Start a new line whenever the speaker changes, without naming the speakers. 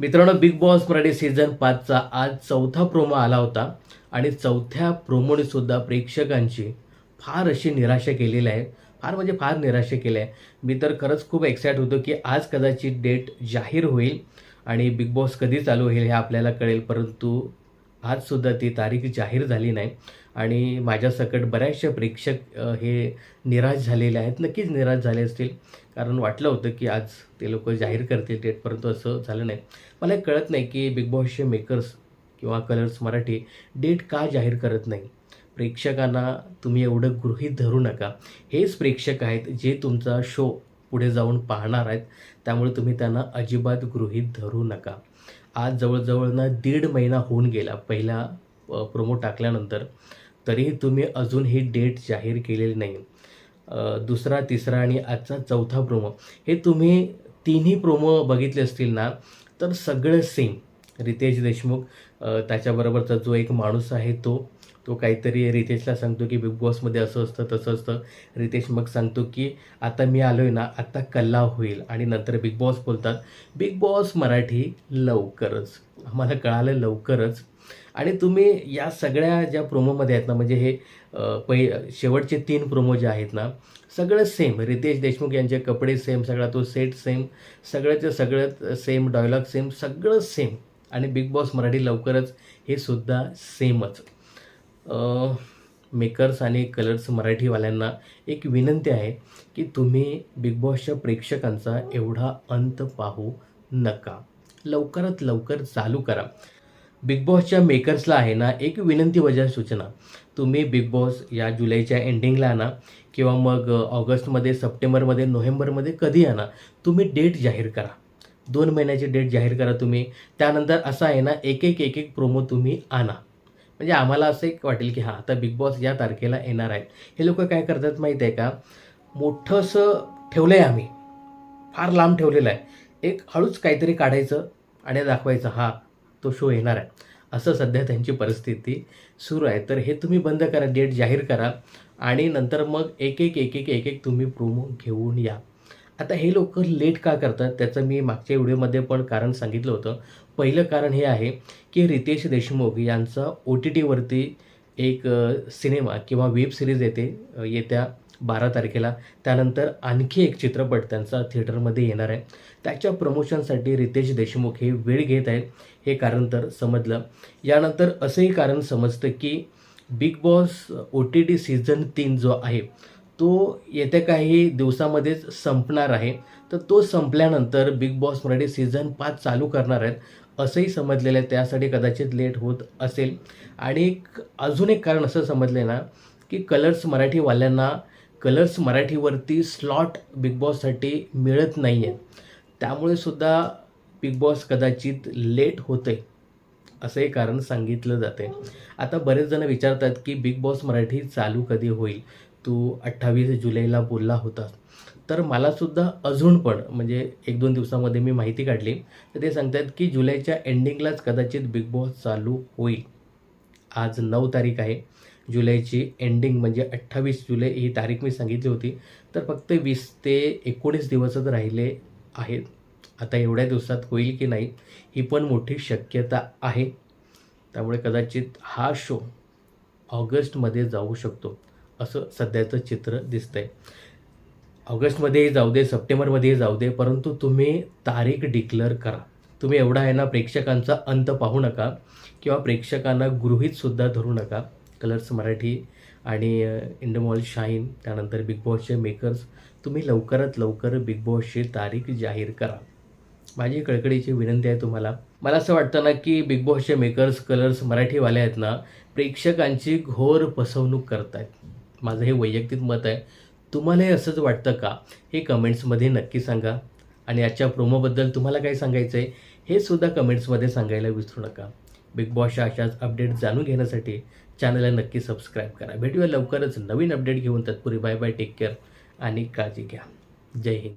मित्रांनो Bigg Boss Marathi season पाचचा आज चौथा प्रोमो आला होता आणि चौथ्या प्रोमोने सुद्धा प्रेक्षकांची फार अशी निराशा केलेली आहे. फार म्हणजे फार निराशा केली आहे. मी तर खरंच खूप एक्साईट होतो की आज कदाचित डेट जाहीर होईल आणि बिग बॉस कधी चालू होईल हे आपल्याला कळेल. परंतु आजसुद्धा ती तारीख जाहीर झाली नाही. आणि माझ्यासकट बऱ्याचशा प्रेक्षक हे निराश झालेले आहेत. नक्कीच निराश झाले असतील. कारण वाटलं होतं की आज ते लोक जाहीर करतील. डेट परंतु असं झालं नाही. मला कळत नाही की बिग बॉसचे मेकर्स किंवा कलर्स मराठी डेट का जाहीर करत नाही? प्रेक्षकांना तुम्ही एवढं गृहीत धरू नका. हेच प्रेक्षक आहेत जे तुमचा शो पुढे जाऊन पाहणार आहेत. त्यामुळे तुम्ही त्यांना अजिबात गृहीत धरू नका. आज जवळजवळ ना दीड महिना होऊन गेला पहिला प्रोमो टाकल्यानंतर. तरीही तुम्ही अजून ही डेट जाहीर केलेली नाही. दुसरा तिसरा आणि आजचा चौथा प्रोमो हे तुम्ही तिन्ही प्रोमो बघितले असतील ना तर सगळं सेम रितेश देशमुख त्याच्याबरोबरचा जो एक माणूस आहे तो तो काहीतरी रितेशला सांगतो की बिग बॉसमध्ये असं असतं तसं असतं. रितेश मग सांगतो की आता मी आलो आहे ना आता कल्ला होईल. आणि नंतर बिग बॉस बोलतात बिग बॉस मराठी लवकरच. आम्हाला कळालं लवकरच. आणि तुम्ही या सगळ्या ज्या प्रोमोमध्ये आहेत ना म्हणजे हे पै शेवटचे तीन प्रोमो जे आहेत ना सगळं सेम रितेश देशमुख यांचे कपडे सेम सगळा तो सेट सेम सगळ्याचं सगळं सेम डायलॉग सेम सगळं सेम आणि बिग बॉस मराठी लवकरच हे सुद्धा सेमच मेकर्स आणि कलर्स मराठीवाल्यांना एक विनंती आहे की तुम्ही बिग बॉसच्या प्रेक्षकांचा एवढा अंत पाहू नका. लवकरात लवकर चालू करा. बिग बॉसच्या मेकर्सला आहे ना एक विनंती वजा सूचना. तुम्ही बिग बॉस या जुलैच्या एंडिंगला आणा किंवा मग ऑगस्टमध्ये सप्टेंबरमध्ये नोव्हेंबरमध्ये कधी आणा तुम्ही डेट जाहीर करा. दोन महिन्याची डेट जाहीर करा तुम्ही. त्यानंतर असं आहे ना एक एक एक एक प्रोमो तुम्ही आणा. म्हणजे आम्हाला असं एक वाटेल की हां आता बिग बॉस या तारखेला येणार आहेत. हे लोक काय करतात माहीत आहे का? मोठंसं ठेवलं आहे आम्ही. फार लांब ठेवलेलं आहे. एक हळूच काहीतरी काढायचं आणि दाखवायचं हा तो शो येणार आहे. असं सध्या त्यांची परिस्थिती सुरू आहे. तर हे तुम्ही बंद करा डेट जाहीर करा आणि नंतर मग एक एक एक एक एक एक तुम्ही प्रोमो घेऊन या. आता हे लोक लेट का करतात? त्याचं मी मागच्या व्हिडिओमध्ये पण कारण सांगितलं होतं. पहिलं कारण हे आहे की रितेश देशमुख यांचा ओ टी टीवरती एक सिनेमा किंवा वेब सिरीज येते येत्या बारा तारखेला. त्यानंतर आणखी एक चित्रपट त्यांचा थिएटरमध्ये येणार आहे. त्याच्या प्रमोशनसाठी रितेश देशमुख हे वेळ घेत आहेत हे कारण तर समजलं. यानंतर असंही कारण समजतं की Bigg Boss O T T season तीन जो आहे तो येत्या काही दिवसामध्येच संपणार आहे. तर तो संपल्यानंतर बिग बॉस मराठी सीझन पाच चालू करणार आहेत असंही समजलेलं आहे. त्यासाठी कदाचित लेट होत असेल. आणि एक अजून एक कारण असं समजलं आहे ना की कलर्स मराठीवाल्यांना कलर्स मराठीवरती स्लॉट बिग बॉससाठी मिळत नाही आहे त्यामुळे सुद्धा बिग बॉस कदाचित लेट होते असं कारण सांगितलं जाते आता बरेच जण विचारतात की बिग बॉस मराठी चालू कधी होईल? तू अठ्ठावीस जुलैला बोलला होता तर मलासुद्धा अजून पण म्हणजे एक दोन दिवसामध्ये मी माहिती काढली. तर ते सांगतात की जुलैच्या एंडिंगलाच कदाचित बिग बॉस चालू होईल. आज नऊ तारीख आहे. जुलैची एंडिंग म्हणजे अठ्ठावीस जुलै ही तारीख मी सांगितली होती. तर फक्त वीस ते एकोणीस दिवसच राहिले आहेत. आता एवढ्या दिवसात होईल की नाही ही पण मोठी शक्यता आहे. त्यामुळे कदाचित हा शो ऑगस्टमध्ये जाऊ शकतो. असं सध्याचं चित्र दिसतंय. ऑगस्टमध्येही जाऊ दे सप्टेंबरमध्येही जाऊ दे परंतु तुम्ही तारीख डिक्लेअर करा. तुम्ही एवढा आहे ना प्रेक्षकांचा अंत पाहू नका किंवा प्रेक्षकांना गृहीतसुद्धा धरू नका. कलर्स मराठी आणि इंडमॉल शाईन त्यानंतर बिग बॉसचे मेकर्स तुम्ही लवकरात लवकर बिग बॉसची तारीख जाहीर करा. माझी कळकळीची विनंती आहे तुम्हाला. मला असं वाटतं ना की बिग बॉसचे मेकर्स कलर्स मराठीवाले आहेत ना प्रेक्षकांची घोर फसवणूक करत आहेत माझं हे वैयक्तिक मत आहे. तुम्हालाही असंच वाटतं का? हे कमेंट्समध्ये नक्की सांगा. आणि आजच्या प्रोमोबद्दल तुम्हाला काय सांगायचं आहे हे सुद्धा कमेंट्समध्ये सांगायला विसरू नका. बिग बॉसच्या अशाच अपडेट जाणून घेण्यासाठी चॅनलला नक्की सबस्क्राईब करा. भेटूया लवकरच नवीन अपडेट घेऊन. तत्पुरी बाय बाय टेक केअर आणि काळजी घ्या. जय हिंद.